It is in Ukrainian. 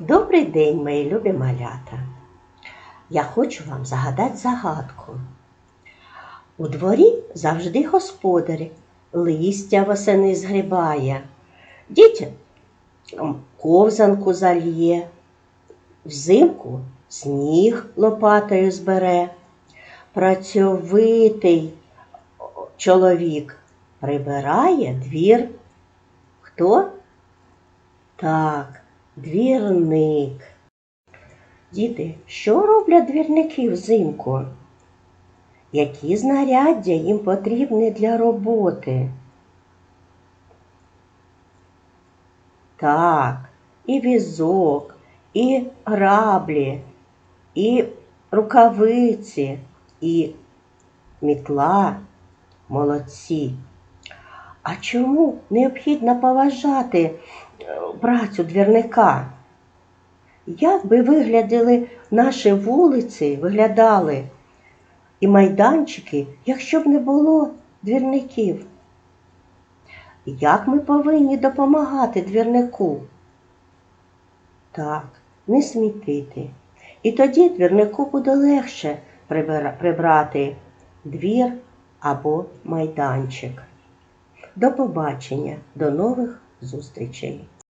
Добрий день, мої любі малята. Я хочу вам загадати загадку. У дворі завжди господар, листя восени згрібає, дітям ковзанку зальє, взимку сніг лопатою збере. Працьовитий чоловік прибирає двір. Хто? Так, двірник. Діти, що роблять двірники взимку? Які знаряддя їм потрібні для роботи? Так, і візок, і граблі, і рукавиці, і мітла. Молодці. А чому необхідно поважати працю двірника? Як би виглядали наші вулиці, виглядали і майданчики, якщо б не було двірників? Як ми повинні допомагати двірнику? Так, не смітити. І тоді двірнику буде легше прибрати двір або майданчик. До побачення, до нових зустрічей!